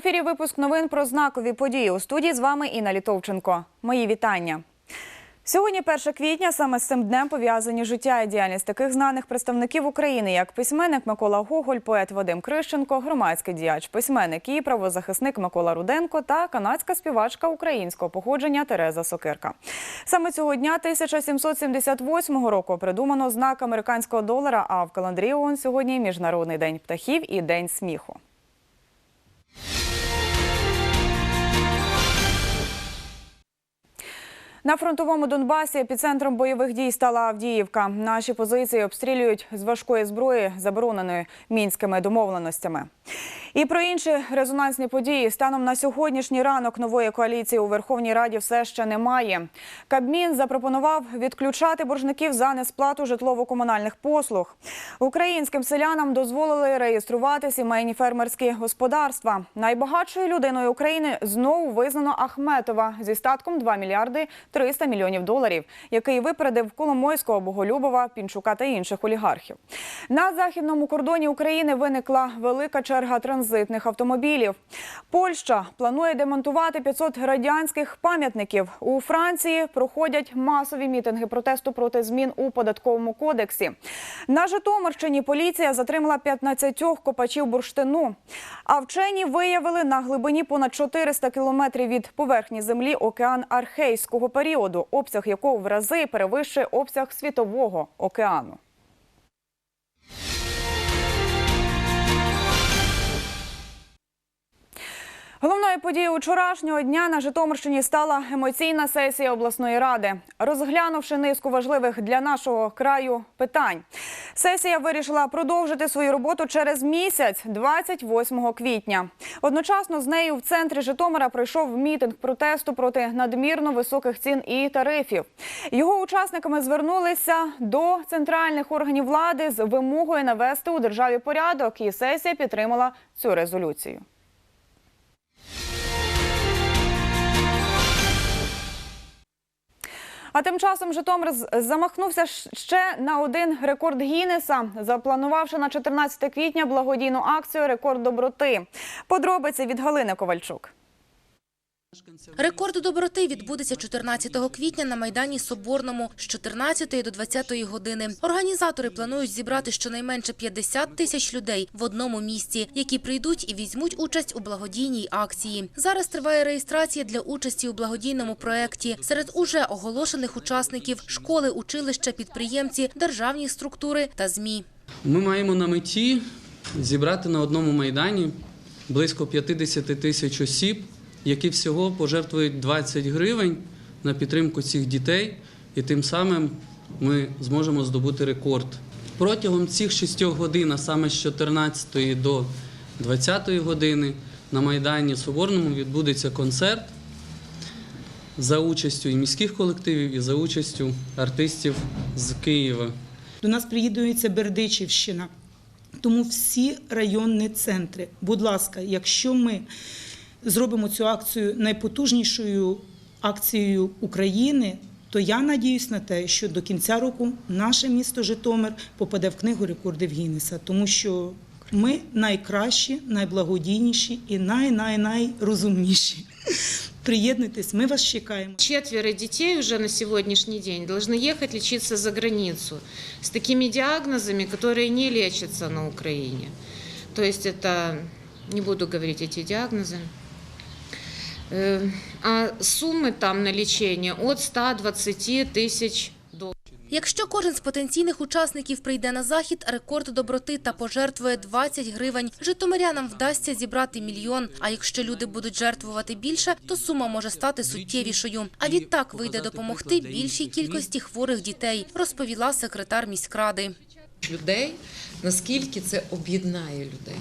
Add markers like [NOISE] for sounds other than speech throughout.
ефірі випуск новин про знакові події. У студії з вами Інна Літовченко. Мої вітання. Сьогодні 1 квітня, саме з цим днем пов'язані життя і діяльність таких знаних представників України, як письменник Микола Гоголь, поет Вадим Крищенко, громадський діяч, письменник і правозахисник Микола Руденко та канадська співачка українського походження Тереза Сокирка. Саме цього дня 1778 року придумано знак американського долара. А в календарі ООН сьогодні міжнародний день птахів і день сміху. На фронтовому Донбасі епіцентром бойових дій стала Авдіївка. Наші позиції обстрілюють з важкої зброї, забороненої мінськими домовленостями. І про інші резонансні події станом на сьогоднішній ранок нової коаліції у Верховній Раді все ще немає. Кабмін запропонував відключати боржників за несплату житлово-комунальних послуг. Українським селянам дозволили реєструвати сімейні фермерські господарства. Найбагатшою людиною України знову визнано Ахметова зі статком 2 мільярди 300 мільйонів доларів, який випередив Коломойського, Боголюбова, Пінчука та інших олігархів. На західному кордоні України виникла велика черга транзитних автомобілів. Польща планує демонтувати 500 радянських пам'ятників. У Франції проходять масові мітинги протесту проти змін у податковому кодексі. На Житомирщині поліція затримала 15 копачів бурштину. А вчені виявили на глибині понад 400 кілометрів від поверхні землі океан архейського періоду, обсяг якого в рази перевищує обсяг світового океану. Головною подією вчорашнього дня на Житомирщині стала емоційна сесія обласної ради, розглянувши низку важливих для нашого краю питань. Сесія вирішила продовжити свою роботу через місяць, 28 квітня. Одночасно з нею в центрі Житомира пройшов мітинг протесту проти надмірно високих цін і тарифів. Його учасниками звернулися до центральних органів влади з вимогою навести у державі порядок, і сесія підтримала цю резолюцію. А тим часом Житомир замахнувся ще на один рекорд Гіннеса, запланувавши на 14 квітня благодійну акцію Рекорд доброти. Подробиці від Галини Ковальчук. Рекорд доброти відбудеться 14 квітня на Майдані Соборному з 14 до 20 години. Організатори планують зібрати щонайменше 50 тисяч людей в одному місці, які прийдуть і візьмуть участь у благодійній акції. Зараз триває реєстрація для участі у благодійному проєкті. Серед уже оголошених учасників – школи, училища, підприємці, державні структури та ЗМІ. Ми маємо на меті зібрати на одному майдані близько 50 тисяч осіб, які всього пожертвують 20 гривень на підтримку цих дітей, і тим самим ми зможемо здобути рекорд. Протягом цих 6 годин, а саме з 14 до 20 години, на Майдані Соборному відбудеться концерт за участю і міських колективів, і за участю артистів з Києва. До нас приєднується Бердичівщина. Тому всі районні центри, будь ласка, якщо ми зробимо цю акцію найпотужнішою акцією України, то я надіюсь на те, що до кінця року наше місто Житомир попаде в книгу рекордів Гіннеса, тому що ми найкращі, найблагодійніші і най-най-найрозумніші. [LAUGHS] Приєднуйтесь, ми вас чекаємо. Четверо детей уже на сегодняшний день должны ехать лечиться за границу с такими диагнозами, которые не лечатся на Украине. То есть это, не буду говорить эти диагнозы, Э, а суммы там на лечение от 120 тысяч долларов. Якщо кожен з потенційних учасників прийде на захід, рекорд доброти та пожертвує 20 гривень, житомирянам вдасться зібрати мільйон. А якщо люди будуть жертвувати більше, то сума може стати суттєвішою. А відтак вийде допомогти більшій кількості хворих дітей, розповіла секретар міськради. людей, наскільки це об'єднає людей.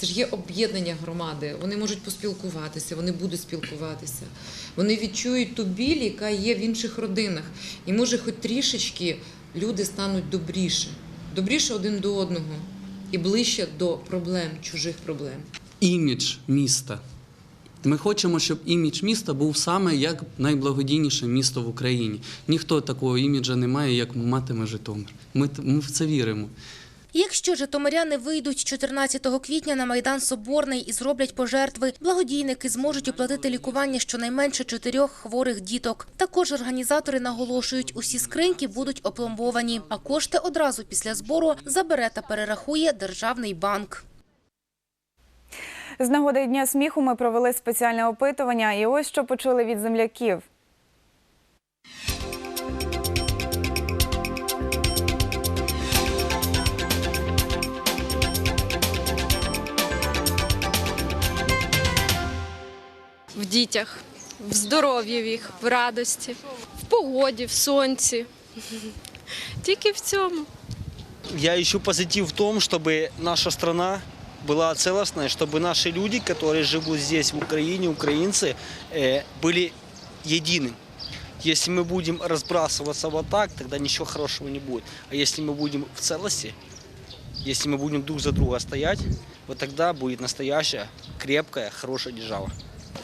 Це ж є об'єднання громади. Вони можуть поспілкуватися, вони будуть спілкуватися. Вони відчують ту біль, яка є в інших родинах. І може, хоч трішечки люди стануть добріше, добріше один до одного і ближче до проблем, чужих проблем. імідж міста. Ми хочемо, щоб імідж міста був саме як найблагодійніше місто в Україні. Ніхто такого іміджа не має, як матиме Житомир. Ми, ми в це віримо. Якщо житомиряни вийдуть 14 квітня на Майдан Соборний і зроблять пожертви, благодійники зможуть оплатити лікування щонайменше чотирьох хворих діток. Також організатори наголошують, усі скриньки будуть опломбовані, а кошти одразу після збору забере та перерахує Державний банк. З нагоди Дня сміху ми провели спеціальне опитування, і ось що почули від земляків. дітях, в здоров'ї їх, в радості, в погоді, в сонці. Тільки в цьому. Я ищу позитив в том, чтобы наша страна была целостной, чтобы наши люди, которые живут здесь, в Украине, украинцы, э, были едины. Если мы будем разбрасываться вот так, тогда ничего хорошего не будет. А если мы будем в целости, если мы будем друг за друга стоять, вот тогда будет настоящая, крепкая, хорошая держава.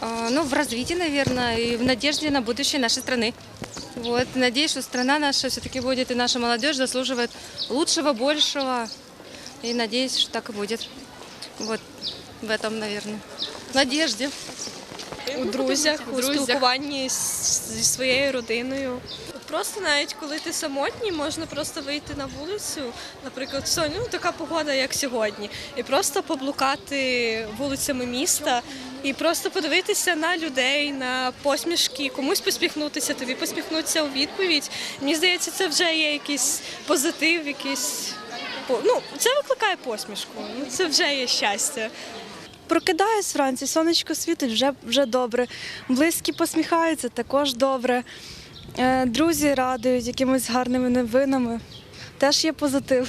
Ну, в развитии, наверное, и в надежде на будущее нашей страны. Вот, надеюсь, что страна наша все-таки будет, и наша молодежь заслуживает лучшего, большего. И надеюсь, что так и будет. Вот в этом, наверное. В надежде. У друзях, у спілкуванні зі своєю родиною. Просто навіть коли ти самотній, можна просто вийти на вулицю, наприклад, сьогодні, ну, така погода, як сьогодні, і просто поблукати вулицями міста і просто подивитися на людей, на посмішки, комусь посміхнутися, тобі посміхнутися у відповідь. Мені здається, це вже є якийсь позитив, якийсь ну, це викликає посмішку. Ну, це вже є щастя. Прокидаюсь вранці, сонечко світить, вже, вже добре. Близькі посміхаються, також добре. Е, Друзі радують якимись гарними новинами. Теж є позитив.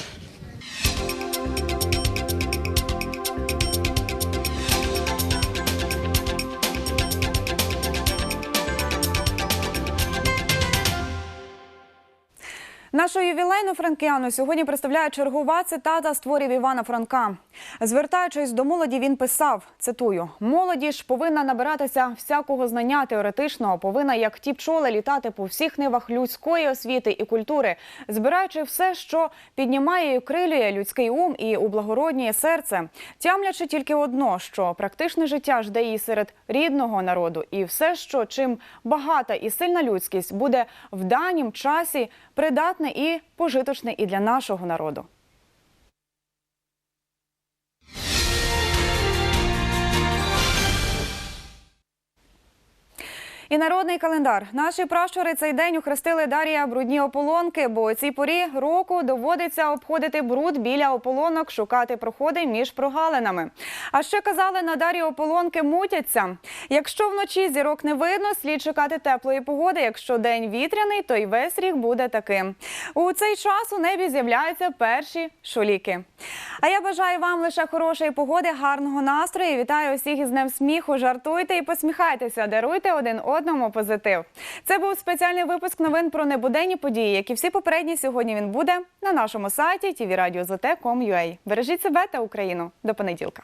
Нашу ювілейну франкіану сьогодні представляє чергова цитата з творів Івана Франка. Звертаючись до молоді, він писав: цитую: молоді ж повинна набиратися всякого знання теоретичного, повинна, як ті пчоли, літати по всіх нивах людської освіти і культури, збираючи все, що піднімає і окрилює людський ум і ублагороднює серце, тямлячи тільки одно, що практичне життя жде її серед рідного народу, і все, що чим багата і сильна людськість буде в данім часі придатне і пожиточне і для нашого народу. І народний календар. Наші пращури цей день ухрестили Дарія брудні ополонки, бо у цій порі року доводиться обходити бруд біля ополонок, шукати проходи між прогалинами. А ще казали, на Дарі ополонки мутяться. Якщо вночі зірок не видно, слід чекати теплої погоди. Якщо день вітряний, то й весь рік буде таким. У цей час у небі з'являються перші шоліки. А я бажаю вам лише хорошої погоди, гарного настрою. Вітаю усіх із Днем сміху. Жартуйте і посміхайтеся, даруйте один одному позитив. Це був спеціальний випуск новин про небуденні події, як і всі попередні. Сьогодні він буде на нашому сайті tvradio.zt.com.ua. Бережіть себе та Україну. До понеділка.